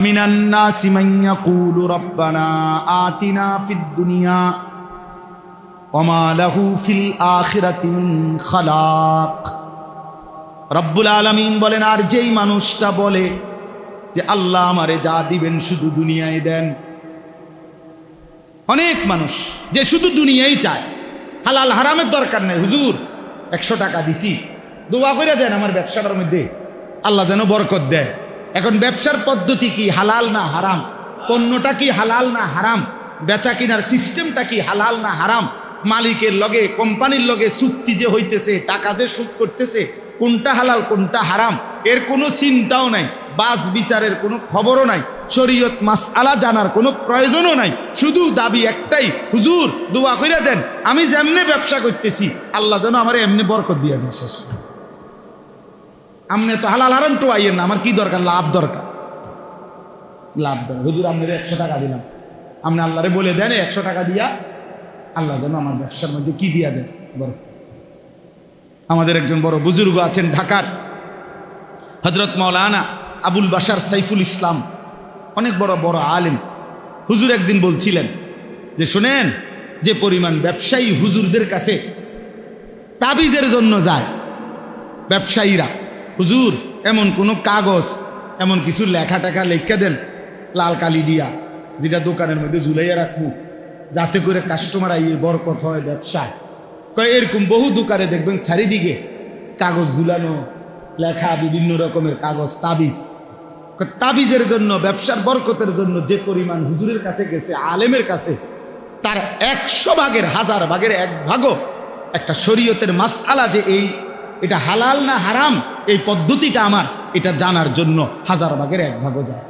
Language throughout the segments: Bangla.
من الناس من يقول ربنا آتنا في الدنيا وما له في الآخرة من خلاق রব্বুল আলমিন বলেন আর যেই মানুষটা বলে যে আল্লাহ আমারে যা দিবেন শুধু দুনিয়ায় দেন অনেক মানুষ যে শুধু দুনিয়াই চায় হালাল হারামের দরকার নেই হুজুর একশো টাকা দিছি দোয়া করে দেন আমার ব্যবসাটার মধ্যে আল্লাহ যেন বরকত দেয় এখন ব্যবসার পদ্ধতি কি, হালাল না হারাম? পণ্যটা কি হালাল না হারাম? বেচা কিনার সিস্টেমটা কি হালাল না হারাম? মালিকের লগে, কোম্পানির লগে চুক্তি যে হইতেছে, টাকা যে সুদ করতেছে, কোনটা হালাল, কোনটা হারাম, এর কোনো চিন্তাও নাই বাস বিচারের কোনো খবরও নাই, শরীয়ত মাস আলা জানার কোনো প্রয়োজনও নাই। শুধু দাবি একটাই, হুজুর, দোয়া করে দেন, আমি যেমনে ব্যবসা করতেছি, আল্লাহ যেন আমার এমনি বরকত দিয়ে শেষ করে। আমনে তো হালাল হারাম তো আইয়েন না, আমার কি দরকার? লাভ দরকার। লাভ দরকার। হুজুর আপনার একশো টাকা দিলাম। আপনি আল্লাহরে বলে দেন একশো টাকা দিয়া আল্লাহ যেন আমার ব্যবসার মধ্যে কি দিয়া দেন। বড়। আমাদের একজন বড় বুজুর্গ আছেন ঢাকার হজরত মৌলানা আবুল বাসার সাইফুল ইসলাম। অনেক বড় বড় আলেম। হুজুর একদিন বলছিলেন যে, শোনেন, যে পরিমাণ ব্যবসায়ী হুজুরদের কাছে তাবিজের জন্য যায়, ব্যবসায়ীরা হুজুর, এমন কোনো কাগজ, এমন কিছু লেখা টেখা লেখা দেন লাল কালি দিয়া, যেটা দোকানের মধ্যে ঝুলাইয়া রাখব, যাতে করে কাস্টমার আইয়ে বরকত হয় ব্যবসায়। কয়, এরকম বহু দোকানে দেখবেন চারিদিকে কাগজ ঝুলানো, লেখা বিভিন্ন রকমের কাগজ, তাবিজ। তাবিজের জন্য, ব্যবসার বরকতের জন্য যে পরিমাণ হুজুরের কাছে গেছে, আলেমের কাছে, তার একশো ভাগের, হাজার ভাগের এক ভাগও একটা শরীয়তের মাসআলা যে এই এটা হালাল না হারাম? এই পদ্ধতিটা আমার। এটা জানার জন্য হাজার ভাগের এক ভাগও যায়।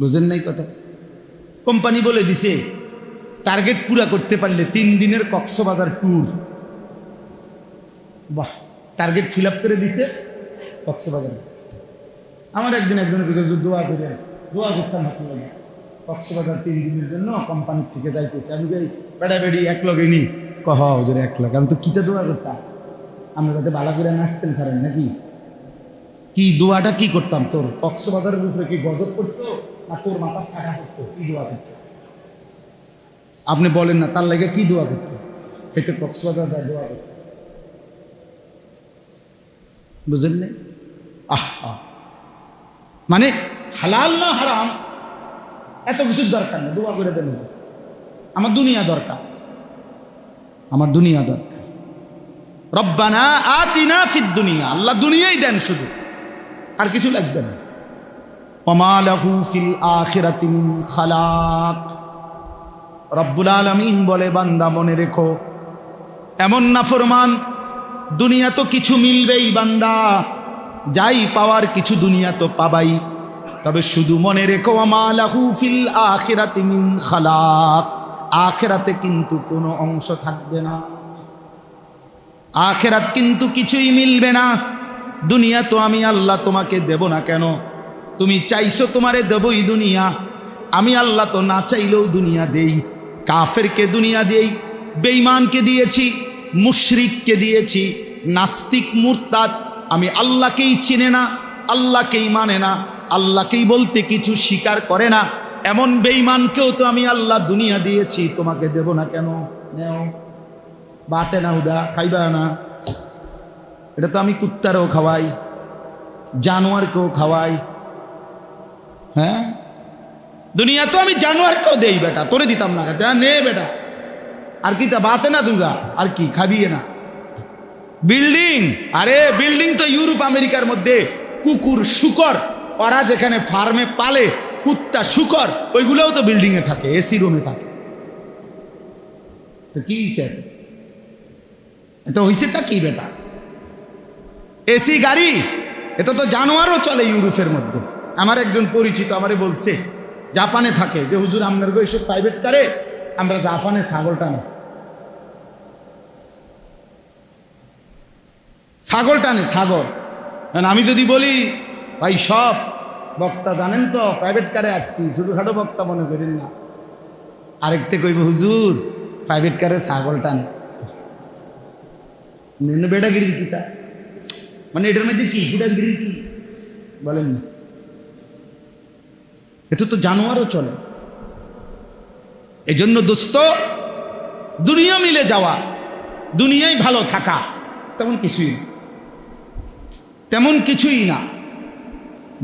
বুঝেন নাই কথা? কোম্পানি বলে দিছে টার্গেট পুরা করতে পারলে তিন দিনের কক্সবাজার ট্যুর বাহ টার্গেট ফিল করে দিছে কক্সবাজার। আমার একদিন একজনের কিছু দোয়া করে দোয়া করতাম কক্সবাজার তিন দিনের জন্য কোম্পানির থেকে যাইতেছে। আমি কই বেড়া বেড়ি এক লগে নি। কহ, হুজুর, এক লাখ। আমি তো কিটা দোয়া করতাম? আমরা যাতে বালা করে নাচতেন পারেন নাকি? কি দোয়াটা কি করতাম তোর? কক্সবাজারের উপরে কি গজব করতো, না তোর মাথা ফাটা করতো? কি দোয়া করতো? আপনি বলেন না, তার লাগে কি দোয়া করতো? এতে কক্সবাজার যা দোয়া করতো। বুঝলেন না? আহ। মানে হালাল না হারাম, এত কিছুর দরকার নেই, দোয়া করে দেন। আমার দুনিয়া দরকার। আমার দুনিয়া দরকার। রব্বানা আতিনা ফিদ দুনিয়া। আল্লাহ দুনিয়াই দেন শুধু। আর কিছু লাগবে না। ওমালাহু ফিল আখিরাতি মিন খালাক। রব্বুল আলামিন বলে, বান্দা, মনে রেখো, এমন না ফরমান দুনিয়া তো কিছু মিলবেই বান্দা। যাই পাওয়ার কিছু দুনিয়া তো পাবাই। তবে শুধু মনে রেখো আমালাহু ফিল আখিরাতি মিন খালাক। আখিরাতে কিন্তু কোনো অংশ থাকবে না। আখেরাত কিন্তু কিছুই মিলবে না। দুনিয়া তো আমি আল্লাহ তোমাকে দেব না কেন? তুমি চাইছো তোমারে দেবই দুনিয়া। আমি আল্লাহ তো না চাইলেও দুনিয়া দেই। কাফেরকে দুনিয়া দেই, বেঈমানকে দিয়েছি, মুশরিককে দিয়েছি, নাস্তিক, মুরতাদ। আমি আল্লাহকেই চিনে না, আল্লাহকেই মানে না, আল্লাহকেই বলতে কিছু স্বীকার করে না। এমন বেঈমানকেও তো আমি আল্লাহ দুনিয়া দিয়েছি, তোমাকে দেব না কেন? নেও। বাতে না উদা, খাইবা না। এটা তো আমি কুত্তারও খাওয়াই, জানোয়ারকেও খাওয়াই। হ্যাঁ? দুনিয়া তো আমি জানোয়ারকেও দেই বেটা, তোরে দিতাম না তা নে বেটা। আর কি তা বাতে না দুগা, আর কি, খাবিয়ে না। বিল্ডিং, আরে বিল্ডিং তো ইউরোপ, আমেরিকার মধ্যে কুকুর, শুকর, ওরা যেখানে ফার্মে পালে কুত্তা, শুকর, ওইগুলোও তো বিল্ডিংয়ে থাকে এসি রুমে থাকে। তো কি স্যার এত হইছেটা কি বেটা? এসি গাড়ি? এত তো জানোয়ারও চলে ইউরোপের মধ্যে। আমার একজন পরিচিত আমারে বলছে, জাপানে থাকে, যে হুজুর আপনার গো এইসব প্রাইভেট কারে, আমরা জাপানে ছাগল টানে। ছাগল টানে, ছাগল। আমি যদি বলি, ভাই, সব বক্তা জানেন তো প্রাইভেট কারে আসছি, ছোটোখাটো বক্তা মনে করেন না। আরেকতে কইব, হুজুর প্রাইভেট কারে ছাগল টানে। বেটাগিরির কিতা মানে এটার মধ্যে কি ফুটাগিরির কি? বলেন না। এতে তো জানোয়ারও চলে। এজন্য দোস্ত, দুনিয়া মিলে যাওয়া, দুনিয়ায় ভালো থাকা, তেমন কিছুই তেমন কিছুই না।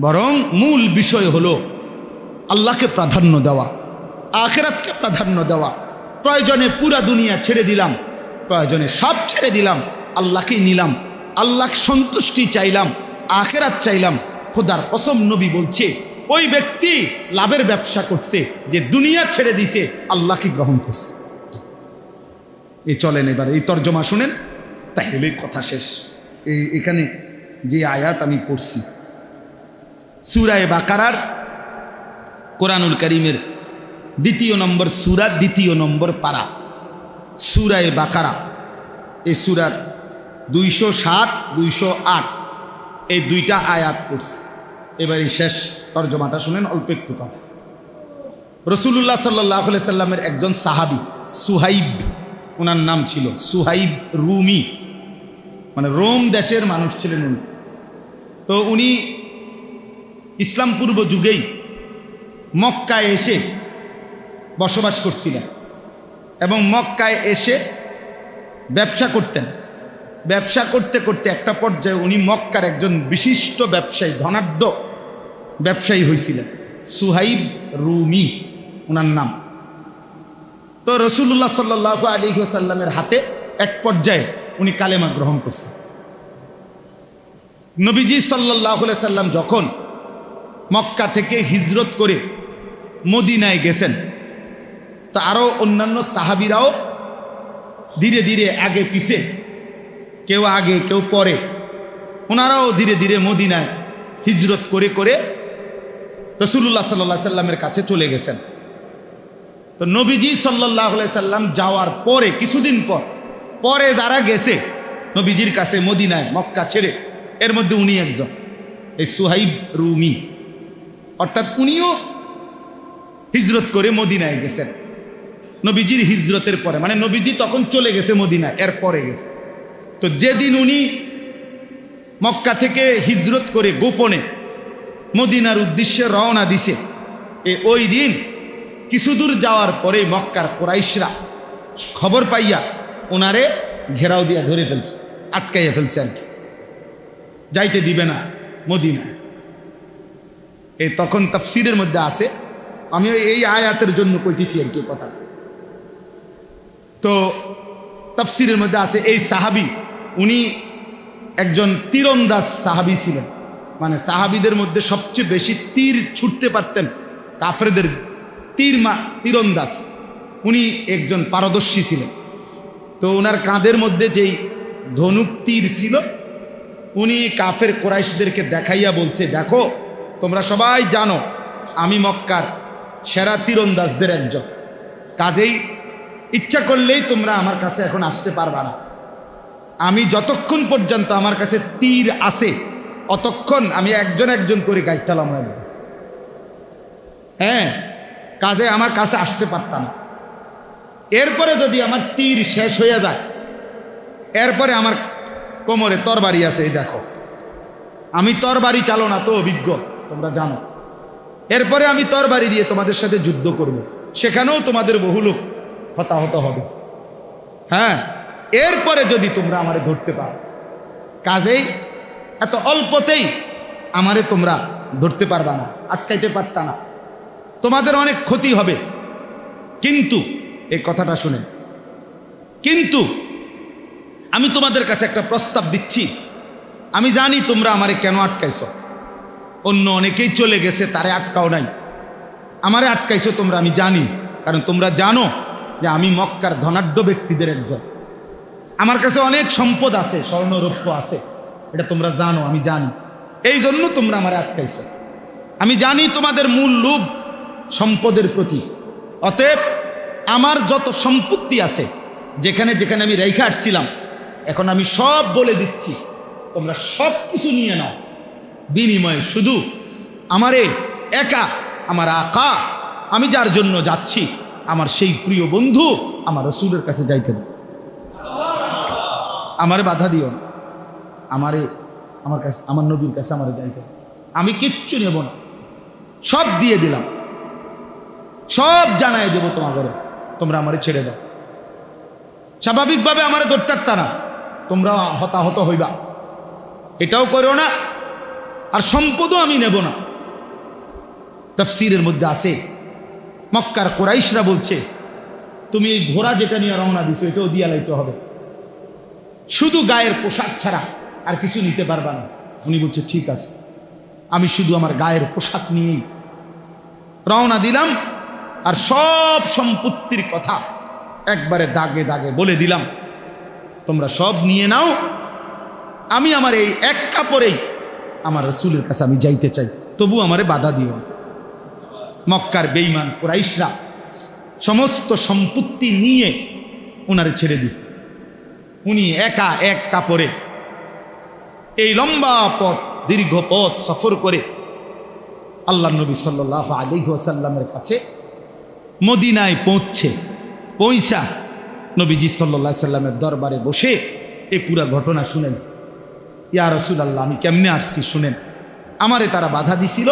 বরং মূল বিষয় হলো আল্লাহকে প্রাধান্য দেওয়া, আখেরাতকে প্রাধান্য দেওয়া। প্রয়োজনে পুরা দুনিয়া ছেড়ে দিলাম, প্রয়োজনে সব ছেড়ে দিলাম, আল্লাহকেই নিলাম, আল্লাহ সন্তুষ্টি চাইলাম, আখেরাত চাইলাম। খোদার কসম নবী বলছে, ওই ব্যক্তি লাভের ব্যবসা করছে, যে দুনিয়া ছেড়ে দিছে, আল্লাহকে গ্রহণ করছে। এই চলেন এবার, এই তর্জমা শুনেন, তাহলে কথা শেষ। এই এখানে যে আয়াত আমি পড়ছি সুরায় বাকারার কোরআনুল করিমের দ্বিতীয় নম্বর সুরা, দ্বিতীয় নম্বর পারা। সুরায় বাকারা, এই সুরার দুইশো সাত দুইশো আট, এই দুইটা আয়াত পড়ছি। এবার এই শেষ তর্জমাটা শুনেন, অল্প একটু কথা রসুল্লাহ সাল্লাহ সাল্লামের একজন সাহাবি, সুহাইব ওনার নাম ছিল সুহাইব রুমি। মানে রোম দেশের মানুষ ছিলেন উনি। তো উনি ইসলাম পূর্ব যুগেই মক্কায় এসে বসবাস করছিলেন এবং মক্কায় এসে ব্যবসা করতেন। ব্যবসা করতে করতে একটা পর্যায়ে উনি মক্কার একজন বিশিষ্ট ব্যবসায়ী, ধনাঢ্য ব্যবসায়ী হয়েছিলেন সুহাইব রুমি ওনার নাম। তো রসুল্লাহ সাল্লাহ আলী সাল্লামের হাতে এক পর্যায়ে উনি কালেমা গ্রহণ করছেন। নবীজি সাল্লাহ সাল্লাম যখন মক্কা থেকে হিজরত করে মদিনায় গেছেন। তো আরও অন্যান্য সাহাবিরাও ধীরে ধীরে আগে পিছে, কেউ আগে, কেউ পরে। ওনারাও ধীরে ধীরে মদিনায় হিজরত করে করে রসুল্লাহ সাল্লাহ সাল্লামের কাছে চলে গেছেন। তো নবীজি সাল্লাহ সাল্লাম যাওয়ার পরে, কিছুদিন পর, পরে যারা গেছে, নবীজির কাছে মদিনায় মক্কা ছেড়ে, এর মধ্যে উনি একজন, এই সুহাইব রুমি। অর্থাৎ উনিও হিজরত করে মদিনায় গেছেন। নবীজির হিজরতের পরে মানে নবীজি তখন চলে গেছে মদিনায়, এর পরে গেছে। তো যেদিন উনি মক্কা থেকে হিজরত করে গোপনে মদিনার উদ্দেশ্যে রওনা দিছে, এ ওই দিন কিছু দূর যাওয়ার পরে মক্কার কোরাইশরা খবর পাইয়া ওনারে ঘেরাও দিয়া ধরে ফেলছে, আটকাইয়া ফেলছে আর কি। যাইতে দিবে না মদিনা এই তখন তাফসিরের মধ্যে আছে। আমি এই আয়াতের জন্য কইতেছি আর কি কথা তো তাফসিরের মধ্যে আছে, এই সাহাবি, উনি একজন তীরন্দাজ সাহাবি ছিলেন। মানে সাহাবিদের মধ্যে সবচেয়ে বেশি তীর ছুটতে পারতেন কাফেরদের তীর মা তীরন্দাজ। উনি একজন পারদর্শী ছিলেন। তো ওনার কাঁধের মধ্যে যেই ধনুক তীর ছিল, উনি কাফের কোরাইশদেরকে দেখাইয়া বলছে, দেখো তোমরা সবাই জানো, আমি মক্কার সেরা তীরন্দাজদের একজন। কাজেই ইচ্ছা করলেই তোমরা আমার কাছে এখন আসতে পারবা না। আমি যতক্ষণ পর্যন্ত আমার কাছে তীর আছে, অতক্ষণ আমি একজন একজন করে গাইতালাম হ্যাঁ কাজে আমার কাছে আসতে পারতাম না। এরপরে যদি আমার তীর শেষ হয়ে যায়, এরপরে আমার কোমরে তরবারি আছে, এই দেখো। আমি তরবারি চালনা তো অভিজ্ঞ। তোমরা জানো। এরপরে আমি তরবারি দিয়ে তোমাদের সাথে যুদ্ধ করব। সেখানেও তোমাদের বহু লোক হতাহত হবে। হ্যাঁ এরপরে যদি তোমরা আমারে ধরতে পারো, কাজেই এত অল্পতেই আমারে তোমরা ধরতে পারবা না, আটকাইতে পারতা না। তোমাদের অনেক ক্ষতি হবে। কিন্তু, এই কথাটা শুনে, কিন্তু আমি তোমাদের কাছে একটা প্রস্তাব দিচ্ছি। আমি জানি তোমরা আমারে কেন আটকাইছ। অন্য অনেকেই চলে গেছে, তারে আটকাও নাই। আমারে আটকাইছো তোমরা, আমি জানি। কারণ তোমরা জানো যে আমি মক্কার ধনাঢ্য ব্যক্তিদের একজন। আমার কাছে অনেক সম্পদ আছে, স্বর্ণরৌপ্য আছে। এটা তোমরা জানো, আমি জানি। এই জন্য তোমরা আমার আটকাইছো। আমি জানি তোমাদের মূল লোভ সম্পদের প্রতি। অতএব আমার যত সম্পত্তি আছে, যেখানে যেখানে আমি রেখে আসছিলাম, এখন আমি সব বলে দিচ্ছি। তোমরা সব কিছু নিয়ে নাও। বিনিময়ে শুধু আমারে একা, আমার আকা, আমি যার জন্য যাচ্ছি, আমার সেই প্রিয় বন্ধু আমার রসুলের কাছে যাইতে দাও। আমারে বাধা দিও আমারে, আমার কাছে, আমার নবীর কাছে আমারে যাইতে আমি কিচ্ছু নেব না। সব দিয়ে দিলাম। সব জানাই দেবো তোমাদের তোমরা আমারে ছেড়ে দাও। স্বাভাবিকভাবে আমার ধরতে না। তোমরা হতাহত হইবা। এটাও করো না। আর সম্পদও আমি নেব না। তফসিরের মধ্যে আছে, মক্কার কোরাইশরা বলছে, তুমি এই ঘোড়া যেটা নিয়ে রওনা দিছো, এটাও দিয়া লাইতে হবে। শুধু গায়ের পোশাক ছাড়া আর কিছু নিতে পারবা না। উনি বলছে, ঠিক আছে, আমি শুধু আমার গায়ের পোশাক নিয়েই রওনা দিলাম আর সব সম্পত্তির কথা একবারে দাগে দাগে বলে দিলাম। তোমরা সব নিয়ে নাও, আমি আমার এই এক কাপড়েই আমার রসুলের কাছে আমি যাইতে চাই। তবু আমারে বাধা দিও মক্কার বেইমান কুরাইশরা সমস্ত সম্পত্তি নিয়ে ওনারে ছেড়ে দিছে। উনি একা এক কাপড়ে এই লম্বা পথ, দীর্ঘ পথ সফর করে আল্লাহ নবী সাল্লাহ আলী সাল্লামের কাছে মদিনায় পৌঁছছে পয়সা নবীজি সাল্লা সাল্লামের দরবারে বসে এই পুরা ঘটনা শুনেছে ইয়া রসুল আল্লাহ আমি কেমনে আসছি শুনেন। আমারে তারা বাধা দিছিল।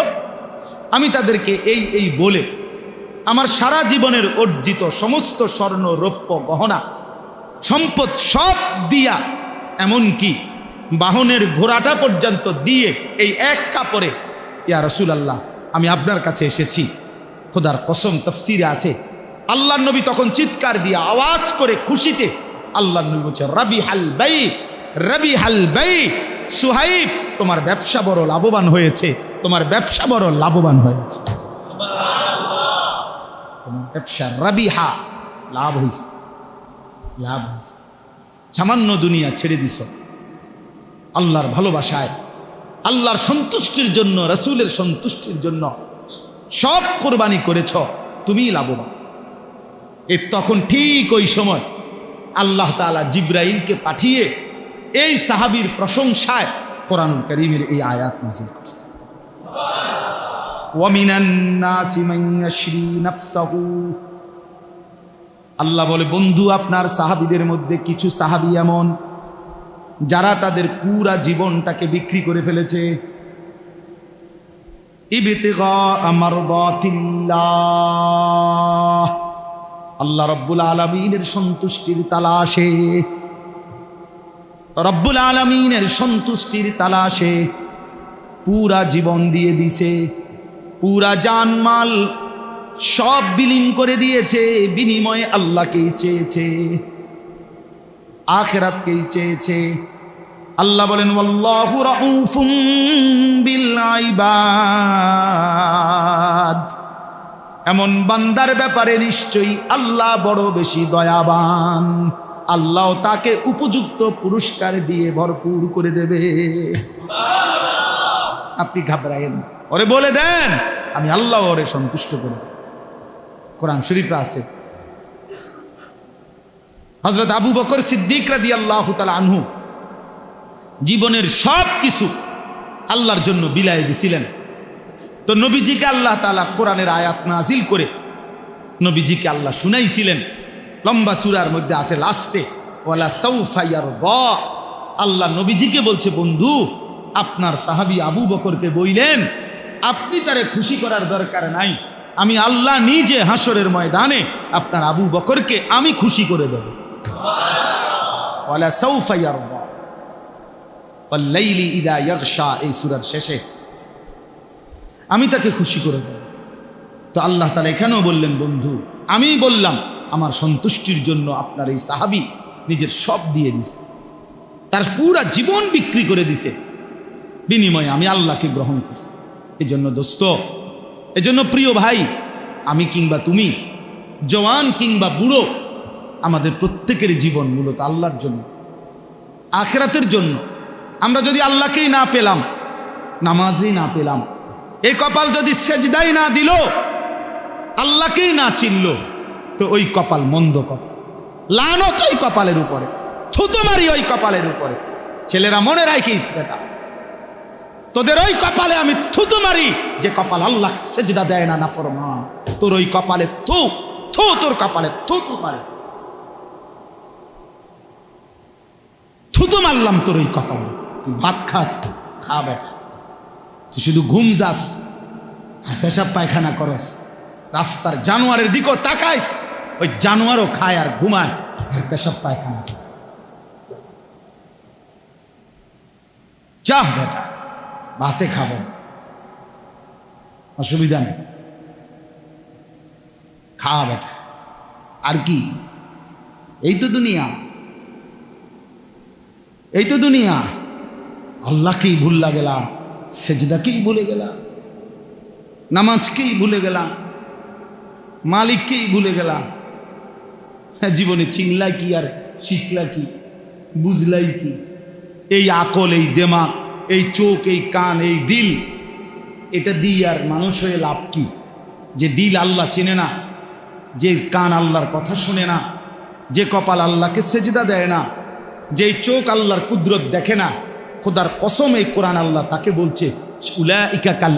আমি তাদেরকে এই এই বলে আমার সারা জীবনের অর্জিত সমস্ত স্বর্ণ, রৌপ্য, গহনা, সম্পদ সব দিয়া, এমনকি বাহনের ঘোড়াটা পর্যন্ত দিয়ে এই এক কাপড়ে, ইয়া রসুল আল্লাহ আমি আপনার কাছে এসেছি। খোদার কসম তফসিরে আছে। আল্লাহ নবী তখন চিৎকার দিয়ে আওয়াজ করে খুশিতে আল্লাহ নবী বলছে রবি হাল বাই রবি হাল বাই সুহাইব, তোমার ব্যবসা বড় লাভবান হয়েছে। তোমার ব্যবসা বড় লাভবান হয়েছে। তোমার ব্যবসা রবিহা, লাভ হয়েছে লাভ হয়েছে সামান্য দুনিয়া ছেড়ে দিছ। আল্লাহর ভালোবাসায়, আল্লাহর সন্তুষ্টির জন্য, রসুলের সন্তুষ্টির জন্য সব কোরবানি করেছ, তুমিই লাভবান। এ তখন ঠিক ওই সময় আল্লাহ তালা জিব্রাইলকে পাঠিয়ে এই সাহাবির প্রশংসায় কোরআনুল করিমের এই আয়াত নাজিল করছে। আল্লাহ বলে, বন্ধু, আপনার সাহাবিদের মধ্যে কিছু সাহাবি এমন, যারা তাদের পুরা জীবনটাকে বিক্রি করে ফেলেছে। আল্লাহ রব্বুল আলমিনের সন্তুষ্টির তালাশে রব্বুল আলমিনের সন্তুষ্টির তালাশে পুরা জীবন দিয়ে দিছে। পুরা জানমাল সব বিলীন করে দিয়েছে। বিনিময়ে আল্লাহকেই চেয়েছে, আখেরাতকেই চেয়েছে। আল্লাহ বলেন এমন বান্দার ব্যাপারে নিশ্চয়ই আল্লাহ বড় বেশি দয়াবান। আল্লাহ তাকে উপযুক্ত পুরস্কার দিয়ে ভরপুর করে দেবে। আপনি ঘাবড়ায়েন। ওরে বলে দেন, আমি আল্লাহ ওরে সন্তুষ্ট করে কোরআন শরীফে আছে। হজরত আবু বকর সিদ্দিক রাদি আল্লাহ তালা আনহু জীবনের সব কিছু আল্লাহর জন্য বিলায় দিছিলেন। তো নবীজিকে আল্লাহ তালা কোরআনের আয়াত নাজিল করে নবীজিকে আল্লাহ শুনাইছিলেন। লম্বা সুরার মধ্যে আছে লাস্টে, ওয়ালা সৌফাইয়ার গ আল্লাহ নবীজিকে বলছে, বন্ধু, আপনার সাহাবি আবু বকরকে বইলেন, আপনি তারে খুশি করার দরকার নাই। আমি আল্লাহ নিজে হাসরের ময়দানে আপনার আবু বকরকে আমি খুশি করে দেব। ওয়ালা সৌফাইয়ার ওয়াল্লাইলি ইদা ইয়াগশা, এই সুরার শেষে আমি তাকে খুশি করে দেব। তো আল্লাহ তালা এখানেও বললেন, বন্ধু আমি বললাম আমার সন্তুষ্টির জন্য আপনার এই সাহাবি নিজের সব দিয়ে দিছে। তার পুরা জীবন বিক্রি করে দিছে। বিনিময়ে আমি আল্লাহকে গ্রহণ করছি। এই জন্য দোস্ত, এজন্য প্রিয় ভাই, আমি কিংবা তুমি, জওয়ান কিংবা বুড়ো, আমাদের প্রত্যেকের জীবন মূলত আল্লাহর জন্য। আখেরাতের জন্য। আমরা যদি আল্লাহকেই না পেলাম, নামাজেই না পেলাম এই কপাল যদি সেজদাই না দিল, আল্লাহকেই না চিনল তো ওই কপাল মন্দ কপাল। লানত ওই কপালের উপরে, থুতো মারি ওই কপালের উপরে। ছেলেরা মনে রাখিস বেটা, তোদের ওই কপালে আমি থুতু মারি, যে কপাল আল্লাহ সেজদা দেয় না নাফরমা তোর ওই কপালে থু থু, তোর কপালে থুতু মারে। থুতু মারলাম তোর ওই কপালে। তুই ভাত খাস, খা বেটা। তুই শুধু ঘুম যাস, আর পেশাব পায়খানা করস, রাস্তার জানোয়ারের দিকেও তাকাইস ওই জানোয়ারও খায় আর ঘুমায়। আর পেশাব পায়খানা। চাহ বেটা ভাতে খাবেন অসুবিধা নেই। খা বেটা। আর কি? এই তো দুনিয়া। এই তো দুনিয়া। আল্লাহকেই ভুল্লা গেলাম সেজদাকেই ভুলে গেলাম নামাজকেই ভুলে গেলাম মালিককেই ভুলে গেলাম হ্যাঁ জীবনে চিনলাই কি আর শিখলা কি? বুঝলাই কি? এই আকল, এই দেমাগ, এই চোখ, এই কান, এই দিল, এটা দিই আর মানুষ হয়ে লাভ কি? যে দিল আল্লাহ চেনে না, যে কান আল্লাহর কথা শুনে না, যে কপাল আল্লাহকে সেজদা দেয় না যে চোখ আল্লাহর কুদরত দেখে না, খোদার কসম এই কোরআন আল্লাহ তাকে বলছে উলা ইকা কাল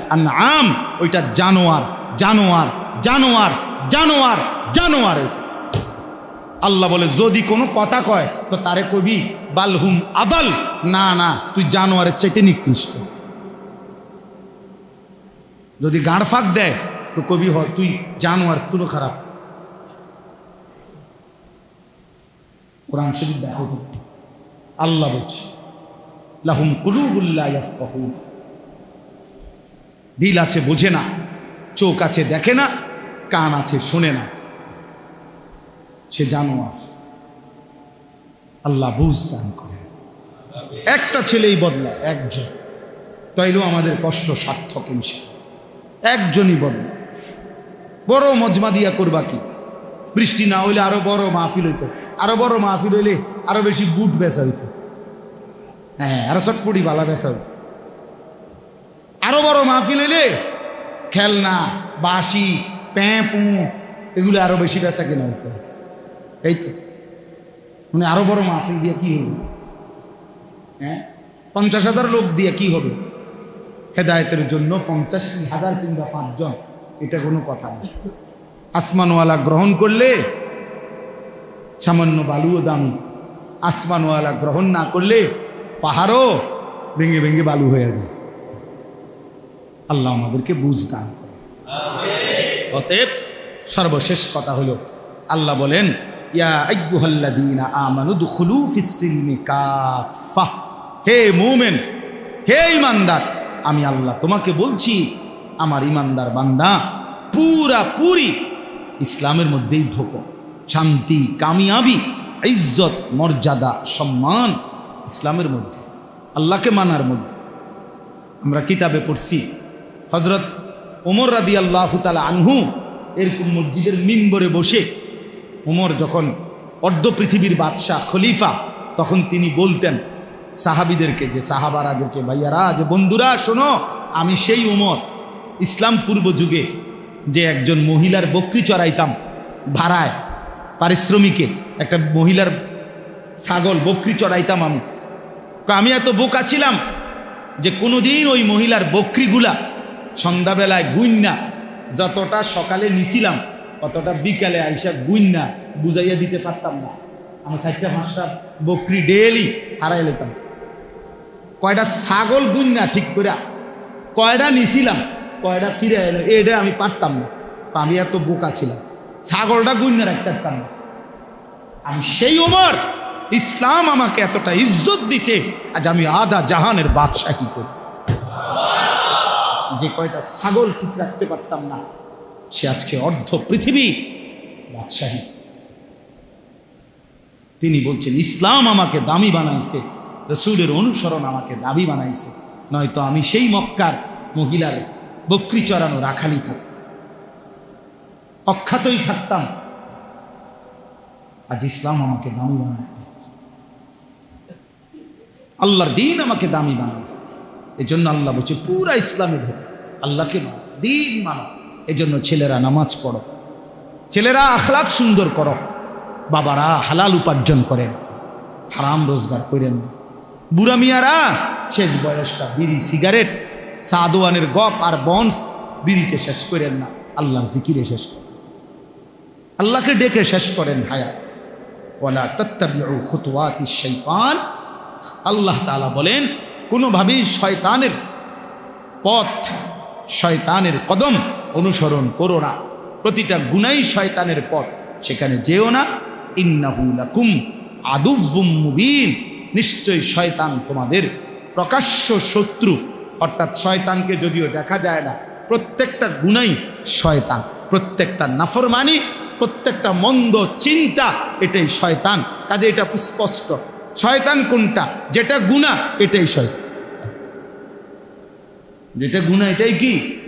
আম ওইটা জানোয়ার জানোয়ার জানোয়ার জানোয়ার জানোয়ার ওইটা। আল্লাহ বলে, যদি কোনো কথা কয়, তো তারে কবি, বালহুম আদাল। না না, তুই জানোয়ারের চাইতে নিকৃষ্ট। যদি গাঁড় ফাঁক দেয়, তো কবি হ, তুই জানোয়ার তুলো খারাপ। কোরআন শরীফ দেখো। আল্লাহ বলছে, লাহুম কুলুবুল্লাহ দিল আছে বোঝে না, চোখ আছে দেখে না, কান আছে শোনে না। জানোয়ার। আল্লাহ বুঝ দান করে একটা ছেলেই বদলা একজন। তাইলেও আমাদের কষ্ট সার্থক ইনশা একজনই বদলা বড় মজমা দিয়া করবা কি? বৃষ্টি না হইলে আরও বড় মাহফিল হইতো। আরও বড় মাহফিল হইলে আরও বেশি বুট বেচা হইতো। হ্যাঁ আরও চটপটি বালা বেচা হইতো। আরও বড় মাহফিল হইলে খেলনা, বাঁশি, প্যাঁপু, এগুলো আরও বেশি বেচা কেনা হইতো। এই তো মানে আরও বড় মাহফিল দিয়ে কি হবে হ্যাঁ? পঞ্চাশ হাজার লোক দিয়ে কি হবে? হেদায়তের জন্য পঞ্চাশ হাজার কিংবা পাঁচজন এটা কোনো কথা না। আসমানওয়ালা গ্রহণ করলে সামান্য বালুও দামি। আসমানওয়ালা গ্রহণ না করলে পাহাড়ও ভেঙে ভেঙে বালু হয়ে যায়। আল্লাহ আমাদেরকে বুঝ দান করে অতএব সর্বশেষ কথা হলো আল্লাহ বলেন হে হে ইমানদার আমি আল্লাহ তোমাকে বলছি, আমার ইমানদার বান্দা, পুরা পুরি ইসলামের মধ্যেই ঢোকো। শান্তি, কামিয়াবি, ইজ্জত, মর্যাদা, সম্মান ইসলামের মধ্যে, আল্লাহকে মানার মধ্যে। আমরা কিতাবে পড়ছি হজরত ওমর রাদি আল্লাহ তালা আনহু এরকম মসজিদের মিম্বরে বসে ওমর যখন অর্ধ পৃথিবীর বাদশাহ খলিফা, তখন তিনি বলতেন সাহাবিদেরকে যে, সাহাবারাদেরকে, ভাইয়ারা, যে বন্ধুরা, শোনো, আমি সেই উমর। ইসলাম পূর্ব যুগে যে একজন মহিলার বকরি চড়াইতাম ভাড়ায়, পারিশ্রমিকে, একটা মহিলার ছাগল বকরি চড়াইতাম আমি। আমি এত বোকা ছিলাম যে কোনোদিন ওই মহিলার বকরিগুলা সন্ধ্যাবেলায় গুইন্না, যতটা সকালে নিছিলাম অতটা বিকালে আইসা গুইন্না বুঝাইয়া দিতে পারতাম না। আমি চারটা পাঁচটা বকরি ডেলি হারাই লেতাম কয়টা ছাগল গুইন্না ঠিক করে কয়টা নিছিলাম, কয়টা ফিরে এলো, এটা আমি পারতাম না। আমি এত বোকা ছিলাম। ছাগলটা গুইন্না রাখতে পারতাম না আমি সেই ওমর, ইসলাম আমাকে এতটা ইজ্জত দিছে, আজ আমি আদা জাহানের বাদশাহী করি? যে কয়টা ছাগল ঠিক রাখতে পারতাম না সে আজকে অর্ধ পৃথিবী বাদশাহী। তিনি বলছেন, ইসলাম আমাকে দামি বানাইছে, রসুলের অনুসরণ আমাকে দাবি বানাইছে, নয়তো আমি সেই মক্কার মহিলার বকরি চড়ানো রাখালি থাকতাম, অখ্যাতই থাকতাম। আজ ইসলাম আমাকে দামি বানাইছে। আল্লাহর দিন আমাকে দামি বানাইছে। এই জন্য আল্লাহ বলছে, পুরা ইসলামে ঢোক আল্লাহকে মানো, দিন মানো। এই জন্য ছেলেরা নামাজ পড়ো। ছেলেরা আখলাক সুন্দর করো। বাবারা হালাল উপার্জন করেন। হারাম রোজগার করেন। বুড়া মিয়ারা শেষ বয়সটা বিড়ি, সিগারেট সাদোয়ানের গপ আর বন্স বিড়িতে শেষ করেন না। আল্লাহর জিকিরে শেষ করেন। আল্লাহকে ডেকে শেষ করেন হায়াত ওয়ালা তত্তাবিউ খুতুয়াতি আল্লাহ তাআলা বলেন, কোনোভাবেই শয়তানের পথ, শয়তানের কদম অনুসরণ করো না। প্রতিটা গুনাই শয়তানের পথ। সেখানে যেও না। ইন্নাহু লাকুম আদুব্বুম মুবিন। নিশ্চয়ই শয়তান তোমাদের প্রকাশ্য শত্রু। অর্থাৎ শয়তানকে যদিও দেখা যায় না, প্রত্যেকটা গুণাই শয়তান। প্রত্যেকটা নাফরমানি, প্রত্যেকটা মন্দ চিন্তা, এটাই শয়তান। কাজে এটা স্পষ্ট। শয়তান কোনটা? যেটা গুণা, এটাই শয়তান। যেটা গুণা, এটাই কি?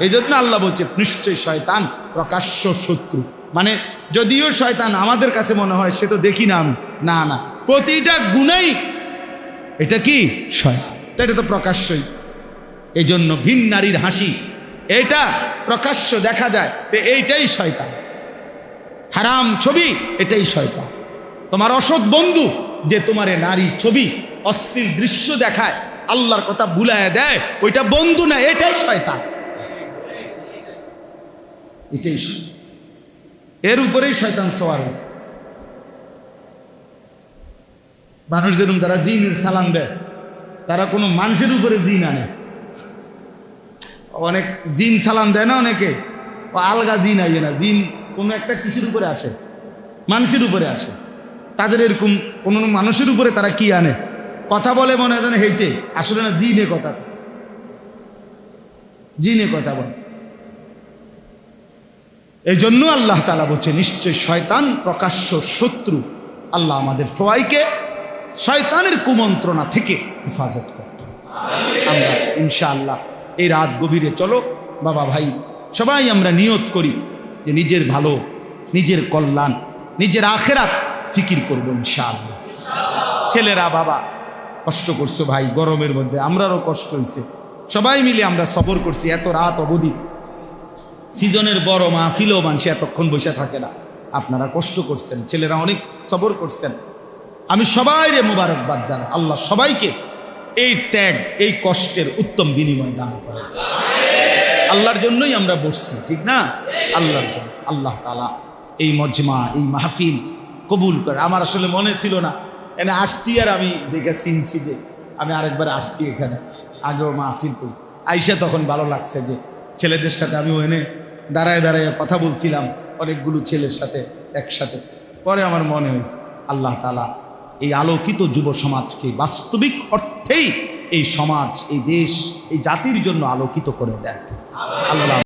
এই জন্য আল্লাহ বলছে নিশ্চয় শয়তান প্রকাশ্য শত্রু। মানে যদিও শয়তান আমাদের কাছে মনে হয়, সে তো দেখি না আমি। না না। প্রতিটা গুণাই এটা কি? শয়তান। তো এটা তো প্রকাশ্যই। এই জন্য ভিন নারীর হাসি, এটা প্রকাশ্য দেখা যায় এইটাই শয়তান। হারাম ছবি, এটাই শয়তান। তোমার অসৎ বন্ধু যে তোমারে নারী ছবি, অস্থির দৃশ্য দেখায় আল্লাহর কথা বুলায় দেয়, ওইটা বন্ধু না, এটাই শয়তান। এটাই এর উপরেই শয়তান সওয়ার হয়েছে। মানুষ যেরকম তারা জিনের সালাম দেয়, তারা কোনো মানুষের উপরে জিন আনে। অনেক জিন সালাম দেয় না অনেকে আলগা জিন আইয়ে না, জিন কোনো একটা কিসের উপরে আসে, মানুষের উপরে আসে। তাদের এরকম কোনো মানুষের উপরে তারা কি আনে? কথা বলে মনে হয় যেন হেইতে আসলে না, জিনে কথা। জিনে কথা বলে। এই জন্য আল্লাহ তালা বলছে নিশ্চয় শয়তান প্রকাশ্য শত্রু আল্লাহ আমাদের সবাইকে শয়তানের কুমন্ত্রণা থেকে হেফাজত করে। আমরা ইনশাআল্লাহ এই রাত গভীরে চলো। বাবা ভাই, সবাই আমরা নিয়ত করি যে নিজের ভালো, নিজের কল্যাণ, নিজের আখেরাত ফিকির করব ইনশাআল্লাহ। ছেলেরা, বাবা কষ্ট করছ ভাই, গরমের মধ্যে, আমরারও কষ্ট হয়েছে সবাই মিলে আমরা সফর করছি, এত রাত অবধি। সিজনের বড় মাহফিলেও মানুষ এতক্ষণ বসে থাকে না। আপনারা কষ্ট করছেন, ছেলেরা অনেক সবর করছেন। আমি সবাই রে মুবারকবাদ জানাই, আল্লাহ সবাইকে এই ত্যাগ, এই কষ্টের উত্তম বিনিময় দান করে। আল্লাহর জন্যই আমরা বসছি, ঠিক না? আল্লাহর জন্য, আল্লাহ তালা এই মজমা, এই মাহফিল কবুল করে। আমার আসলে মনে ছিল না এনে আসছি আর আমি দেখে চিনছি যে আমি আরেকবার আসছি এখানে। আগেও মাহফিল করছি। আইসা তখন ভালো লাগছে যে ছেলেদের সাথে আমি এনে দাঁড়ায় দাঁড়ায় কথা বলছিলাম অনেকগুলো ছেলের সাথে, একসাথে। পরে আমার মনে হয়েছে, আল্লাহ তালা এই আলোকিত যুব সমাজকে বাস্তবিক অর্থেই এই সমাজ, এই দেশ, এই জাতির জন্য আলোকিত করে দেন। আল্লাহ